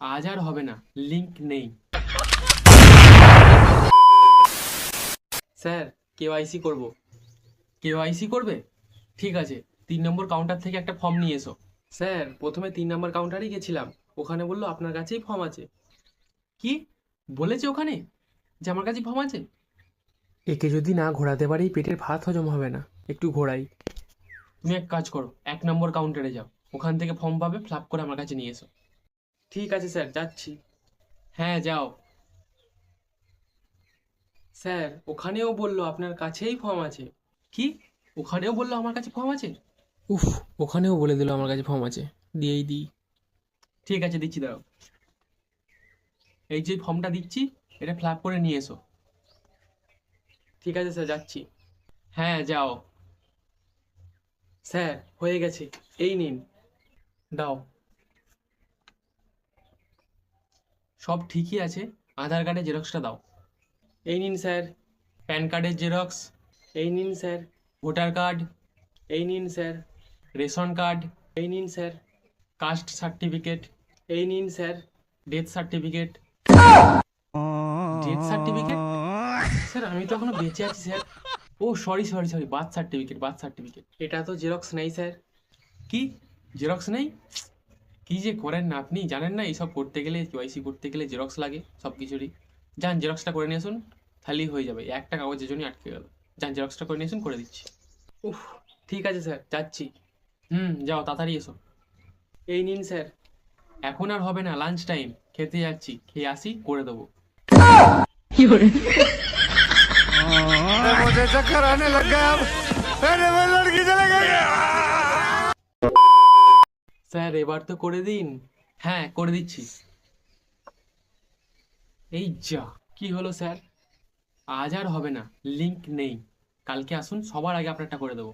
আজ আর হবে না লিংক নেই। স্যার কেওয়াইসি করব। কেওয়াইসি করবে? ঠিক আছে তিন নম্বর কাউন্টার থেকে একটা ফর্ম নিয়ে এসো। স্যার প্রথমে তিন নম্বর কাউন্টারেই গেছিলাম। ওখানে বলল আপনার কাছেই ফর্ম আছে। কি? বলেছে ওখানে যে আমার কাছে ফর্ম আছে? একে যদি না ঘোরাতে পারি পেটের ভাত হজম হবে না। একটু ঘোরাই। তুমি এক কাজ করো এক নম্বর কাউন্টারে যাও। ওখান থেকে ফর্ম পাবে ফ্লাপ করে আমার কাছে নিয়ে এসো। ঠিক আছে স্যার, যাচ্ছি। হ্যাঁ যাও। স্যার, ওখানেও বলল আপনার কাছেই ফর্ম আছে। কি? ওখানেও বলল আমার কাছে ফর্ম আছে? উফ, ওখানেও বলে দিল আমার কাছে ফর্ম আছে। দিয়েই দিই। ঠিক আছে, দিচ্ছি দাও এই যে ফর্মটা দিচ্ছি, এটা ফ্ল্যাপ করে নিয়ে এসো। ঠিক আছে, স্যার, যাচ্ছি। হ্যাঁ যাও। স্যার, হয়ে গেছে। এই নিন। দাও। সব ঠিকই আছে। আধার কার্ডের জেরক্সটা দাও। এই নিন স্যার। প্যান কার্ডের জেরক্স। এই নিন স্যার। Voter card. এই নিন স্যার। Ration card. এই নিন স্যার। Caste certificate. এই নিন sir. Death certificate. Death certificate? Sir আমি তো এখনও বেঁচে আছি স্যার। ও sorry sorry sorry birth certificate birth certificate. এটা তো জেরক্স নেই স্যার। কি? জেরক্স নেই? কি যে করেন না আপনি জানেন না এইসব করতে গেলে কেওয়াইসি করতে গেলে জেরক্স লাগে সব কিছুরই যান জেরক্সটা করে নিয়ে আসুন তাহলেই হয়ে যাবে একটা কাগজের জন্যই আটকে গেল যান জেরক্সটা করে নিয়ে আসুন করে দিচ্ছি উফ ঠিক আছে স্যার যাচ্ছি হুম যাও তাড়াতাড়ি এসো এই নিন স্যার এখন আর হবে না লাঞ্চ টাইম খেতে যাচ্ছি খেয়ে আসি করে দেবো मुझे चक्कर आने लग गया अब अरे मैं लड़की चले স্যার এবার তো করে দিন। হ্যাঁ করে দিচ্ছি। এই যা কি হলো স্যার? আজ আর হবে না লিংক নেই। কালকে আসুন সবার আগে আপনারটা করে দেবো।